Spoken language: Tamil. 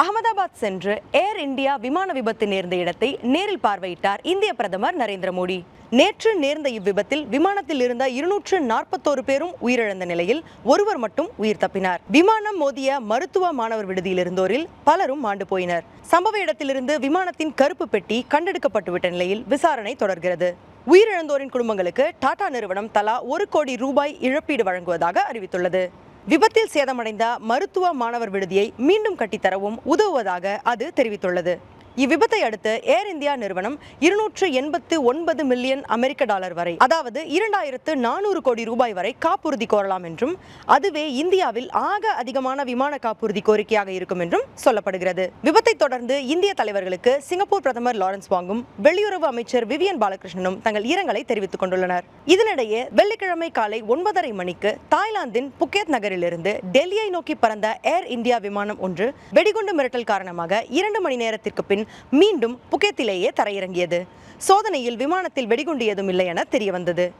அகமதாபாத் சென்று ஏர் இந்தியா விமான விபத்து நேர்ந்த இடத்தை நேரில் பார்வையிட்டார் இந்திய பிரதமர் நரேந்திர மோடி. நேற்று நேர்ந்த இவ்விபத்தில் விமானத்தில் இருந்த இருநூற்று நாற்பத்தோரு பேரும் உயிரிழந்த நிலையில் ஒருவர் மட்டும் உயிர் தப்பினார். விமானம் மோதிய மருத்துவ மாணவர் விடுதியில் இருந்தோரில் பலரும் மாண்டு போயினர். சம்பவ இடத்திலிருந்து விமானத்தின் கருப்பு பெட்டி கண்டெடுக்கப்பட்டுவிட்ட நிலையில் விசாரணை தொடர்கிறது. உயிரிழந்தோரின் குடும்பங்களுக்கு டாடா நிறுவனம் தலா ஒரு கோடி ரூபாய் இழப்பீடு வழங்குவதாக அறிவித்துள்ளது. விபத்தில் சேதமடைந்த மருத்துவ மாணவர் விடுதியை மீண்டும் கட்டித்தரவும் உதவுவதாக அது தெரிவித்துள்ளது. இவ்விபத்தை அடுத்து ஏர் இந்தியா நிறுவனம் இருநூற்று எண்பத்து ஒன்பது மில்லியன் அமெரிக்க டாலர் வரை அதாவது இரண்டாயிரத்து நானூறு கோடி ரூபாய் வரை காப்புறுதி கோரலாம் என்றும் அதுவே இந்தியாவில் ஆக அதிகமான விமான காப்புறுதி கோரிக்கையாக இருக்கும் என்றும் சொல்லப்படுகிறது. விபத்தை தொடர்ந்து இந்திய தலைவர்களுக்கு சிங்கப்பூர் பிரதமர் லாரன்ஸ் வாங்கும் வெளியுறவு அமைச்சர் விவியன் பாலகிருஷ்ணனும் தங்கள் இரங்கலை தெரிவித்துக் கொண்டுள்ளனர். இதனிடையே வெள்ளிக்கிழமை காலை ஒன்பதரை மணிக்கு தாய்லாந்தின் புக்கேத் நகரிலிருந்து டெல்லியை நோக்கி பறந்த ஏர் இந்தியா விமானம் ஒன்று வெடிகுண்டு மிரட்டல் காரணமாக இரண்டு மணி நேரத்திற்கு பின் மீண்டும் புக்கேத்திலேயே தரையிறங்கியது. சோதனையில் விமானத்தில் வெடிகுண்டு ஏதும் இல்லை என தெரியவந்தது.